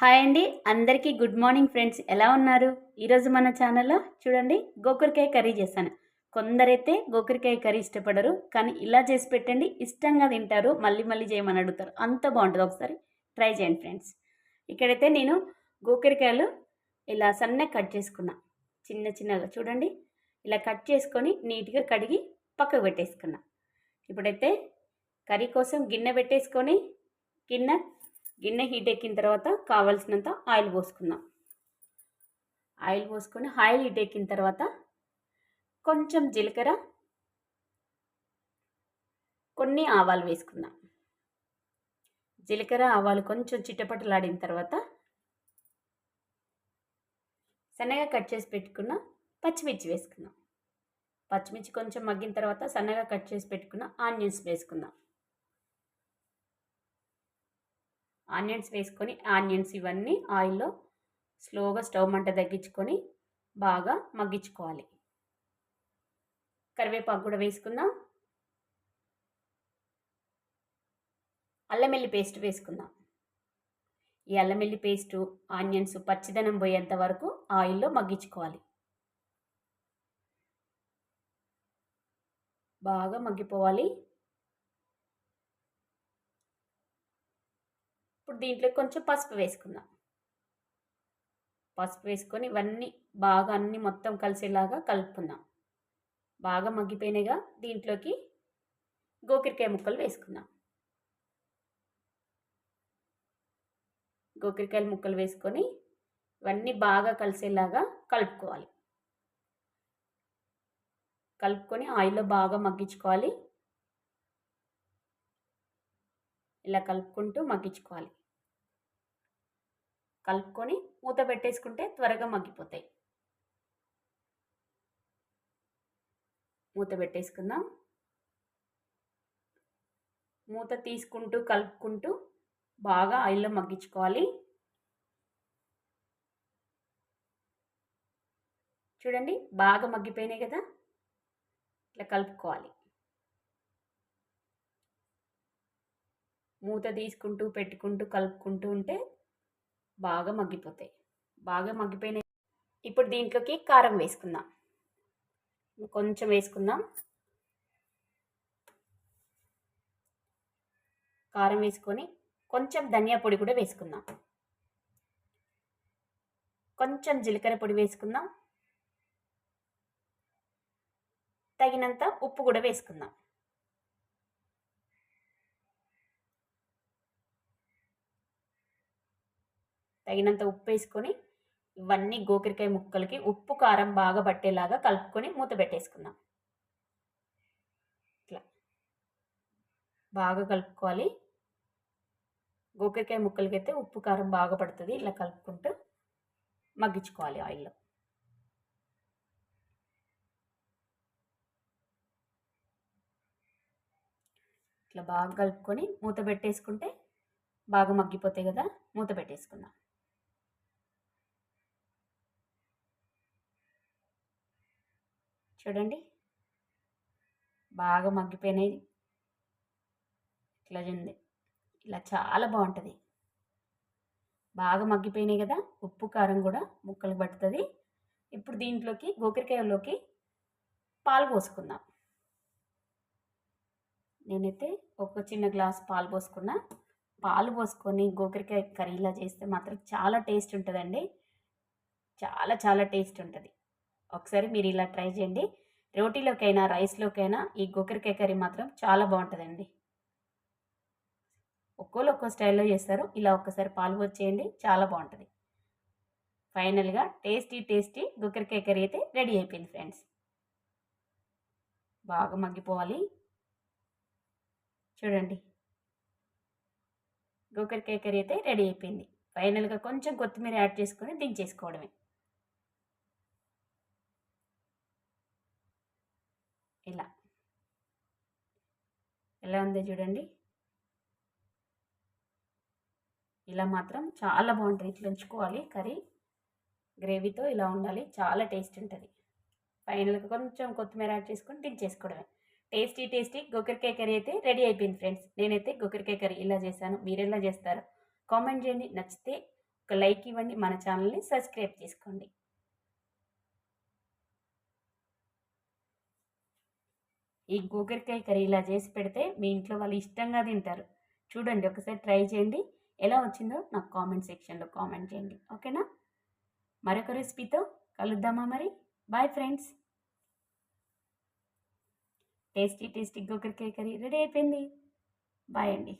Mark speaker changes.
Speaker 1: Hi అండి. అందరికీ good morning friends. ఎలా ఉన్నారు? ఈరోజు మన ఛానల్లో చూడండి గోకరకాయ కర్రీ చేశాను. కొందరైతే గోకరకాయ కర్రీ ఇష్టపడరు కానీ ఇలా చేసి పెట్టండి ఇష్టంగా తింటారు మళ్ళీ మళ్ళీ చేయమని అడుగుతారు. అంత బాగుంటుంది ఒకసారి ట్రై చేయండి ఫ్రెండ్స్. ఇక్కడైతే నేను గోకరకాయలు ఇలా సన్నగా కట్ చేసుకున్నా. చిన్న చిన్నగా చూడండి. ఇలా కట్ చేసుకొని నీట్గా కడిగి పక్కకు పెట్టేసుకున్నా. ఇప్పుడైతే కర్రీ కోసం గిన్నె పెట్టేసుకొని గిన్నె గిన్నె హీట్ ఎక్కిన తర్వాత కావాల్సినంత ఆయిల్ పోసుకుందాం. ఆయిల్ పోసుకొని ఆయిల్ హీట్ ఎక్కిన తర్వాత కొంచెం జీలకర్ర కొన్ని ఆవాలు వేసుకుందాం. జీలకర్ర ఆవాలు కొంచెం చిట్టపట్టలాడిన తర్వాత సన్నగా కట్ చేసి పెట్టుకున్న పచ్చిమిర్చి వేసుకుందాం. పచ్చిమిర్చి కొంచెం మగ్గిన తర్వాత సన్నగా కట్ చేసి పెట్టుకున్న ఆనియన్స్ వేసుకుందాం. ఆనియన్స్ వేసుకొని ఆనియన్స్ ఇవన్నీ ఆయిల్లో స్లోగా స్టవ్ మంట తగ్గించుకొని బాగా మగ్గించుకోవాలి. కరివేపాకు కూడా వేసుకుందాం. అల్లం వెల్లి పేస్ట్ వేసుకుందాం. ఈ అల్లం వెల్లి పేస్టు ఆనియన్స్ పచ్చిదనం పోయేంత వరకు ఆయిల్లో మగ్గించుకోవాలి. బాగా మగ్గిపోవాలి. ఇప్పుడు దీంట్లో కొంచెం పసుపు వేసుకుందాం. పసుపు వేసుకొని ఇవన్నీ బాగా అన్నీ మొత్తం కలిసేలాగా కలుపుకుందాం. బాగా మగ్గిపోయినాయిగా దీంట్లోకి గోకరికాయ ముక్కలు వేసుకుందాం. గోకరికాయల ముక్కలు వేసుకొని ఇవన్నీ బాగా కలిసేలాగా కలుపుకోవాలి. కలుపుకొని ఆయిల్లో బాగా మగ్గించుకోవాలి. ఇలా కలుపుకుంటూ మగ్గించుకోవాలి. కలుపుకొని మూత పెట్టేసుకుంటే త్వరగా మగ్గిపోతాయి. మూత పెట్టేసుకుందాం. మూత తీసుకుంటూ కలుపుకుంటూ బాగా ఆయిల్లో మగ్గించుకోవాలి. చూడండి బాగా మగ్గిపోయినాయి కదా? ఇట్లా కలుపుకోవాలి. మూత తీసుకుంటూ పెట్టుకుంటూ కలుపుకుంటూ ఉంటే బాగా మగ్గిపోతాయి. బాగా మగ్గిపోయినాయి. ఇప్పుడు దీంట్లోకి కారం వేసుకుందాం. కొంచెం వేసుకుందాం. కారం వేసుకొని కొంచెం ధనియా పొడి కూడా వేసుకుందాం. కొంచెం జీలకర్ర పొడి వేసుకుందాం. తగినంత ఉప్పు కూడా వేసుకుందాం. తగినంత ఉప్పు వేసుకొని ఇవన్నీ గోకరికాయ ముక్కలకి ఉప్పు కారం బాగా పట్టేలాగా కలుపుకొని మూత పెట్టేసుకుందాం. ఇట్లా. బాగా కలుపుకోవాలి. గోకరికాయ ముక్కలకి అయితే ఉప్పు కారం బాగా పడుతుంది. ఇలా కలుపుకుంటూ మగ్గించుకోవాలి ఆయిల్లో. ఇట్లా బాగా కలుపుకొని మూత పెట్టేసుకుంటే బాగా మగ్గిపోతాయి కదా మూత పెట్టేసుకుందాం. బాగా మగ్గిపోయినాయి. ఇట్లా ఉంది ఇలా చాలా బాగుంటుంది. బాగా మగ్గిపోయినాయి కదా. ఉప్పు కారం కూడా ముక్కలు పడుతుంది ఇప్పుడు దీంట్లోకి గోకరికాయలోకి పాలు పోసుకుందాం. నేనైతే ఒక చిన్న గ్లాస్ పాలు పోసుకున్నా. పాలు పోసుకొని గోకరికాయ కర్రీలా చేస్తే మాత్రం చాలా టేస్ట్ ఉంటుందండి. చాలా చాలా టేస్ట్ ఉంటుంది. ఒకసారి మీరు ఇలా ట్రై చేయండి. రోటీలోకైనా రైస్లోకైనా ఈ గోకరికాయ కర్రీ మాత్రం చాలా బాగుంటుందండి. ఒక్కోళ్ళు ఒక్కో స్టైల్లో చేస్తారు. ఇలా ఒక్కసారి పాలు వచ్చేయండి చాలా బాగుంటుంది. ఫైనల్గా టేస్టీ టేస్టీ గొక్కరికాయ కర్రీ అయితే రెడీ అయిపోయింది ఫ్రెండ్స్. బాగా మగ్గిపోవాలి. చూడండి. గోకరికాయ కర్రీ అయితే రెడీ అయిపోయింది. ఫైనల్గా కొంచెం కొత్తిమీర యాడ్ చేసుకొని దించేసుకోవడమే ఇలా ఎలా ఉందో చూడండి. ఇలా మాత్రం చాలా బాగుంటుంది. ఇట్లా ఉంచుకోవాలి కర్రీ. గ్రేవీతో ఇలా ఉండాలి. చాలా టేస్ట్ ఉంటుంది. ఫైనల్గా కొంచెం కొత్తిమీర యాడ్ చేసుకొని దించేసుకోవడమే టేస్టీ టేస్టీ గొక్కరికాయ కర్రీ అయితే రెడీ అయిపోయింది ఫ్రెండ్స్ నేనైతే గొక్కరికాయ కర్రీ ఇలా చేశాను. మీరు ఎలా చేస్తారు కామెంట్ చేయండి. నచ్చితే ఒక లైక్ ఇవ్వండి. మన ఛానల్ని సబ్స్క్రైబ్ చేసుకోండి. ఈ గోకరకాయ కర్రీ ఇలా చేసి పెడితే మీ ఇంట్లో వాళ్ళు ఇష్టంగా తింటారు. చూడండి ఒకసారి ట్రై చేయండి. ఎలా వచ్చిందో నాకు కామెంట్ సెక్షన్లో కామెంట్ చేయండి. ఓకేనా? మరొక రెసిపీతో కలుద్దామా మరి? Bye friends. టేస్టీ టేస్టీ గోకరకాయ కర్రీ రెడీ అయిపోయింది. బాయ్ అండి.